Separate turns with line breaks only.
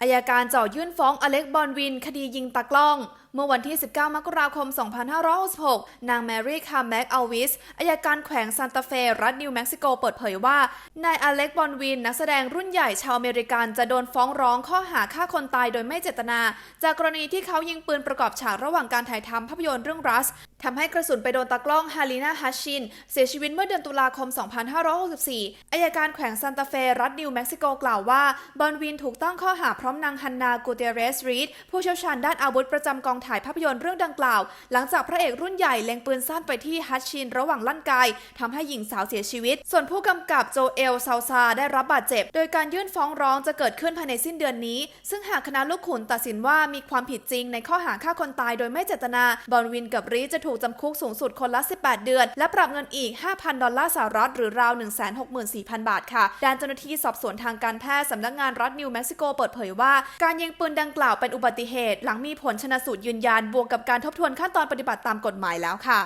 อายการเจ่อยื่นฟ้องอเล็กบอลวิน คดียิงตากล้อง เมื่อวันที่ 19 มกราคม 2566 นางแมรี่คาร์แม็กอัลวิสอายการแขวงซานตาเฟ รัฐนิวเม็กซิโกเปิดเผยว่า นายอเล็กบอลวิน นักแสดงรุ่นใหญ่ชาวอเมริกันจะโดนฟ้องร้องข้อหาฆ่าคนตายโดยไม่เจตนา จากกรณีที่เขายิงปืนประกอบฉากระหว่างการถ่ายทำภาพยนตร์เรื่องรัสทำให้กระสุนไปโดนตากล้องฮาลีนาฮัชชิน เสียชีวิตเมื่อเดือนตุลาคม 2564 อายการแขวงซานตาเฟ รัฐนิวเม็กซิโกกล่าวว่า บอลวินถูกตั้งข้อหาพร้อมนางฮันนากูเตเรสรีดผู้เชี่ยวชาญด้านอาวุธประจำกองถ่ายภาพยนตร์เรื่องดังกล่าว หลังจากพระเอกรุ่นใหญ่เล็งปืนสั้นไปที่ฮัชชินระหว่างลั่นไกทำให้หญิงสาวเสียชีวิต ส่วนผู้กำกับโจเอลซาซาได้รับบาดเจ็บ โดยการยื่นฟ้องร้องจะเกิดขึ้นภายในสิ้นเดือนนี้ ซึ่งหากคณะลูกขุนตัดสินว่ามีความผิดจริงในข้อหาฆ่าคนตายโดยไม่เจตนา บอลวินกับรีจะถูกจำคุกสูงสุดคนละ 18 เดือน และปรับเงินอีก 5,000 ดอลลาร์สหรัฐหรือราว 164,000 บาทค่ะ ด้านเจ้าหน้าที่สอบสวนทางการแพทย์สำนักงานรัฐนิวเม็กซิโกเปิดเผยว่า การยิงปืนดังกล่าวเป็นอุบัติเหตุ หลังมีผลชนสูตรยืนยันบวกกับการทบทวนขั้นตอนปฏิบัติตามกฎหมายแล้วค่ะ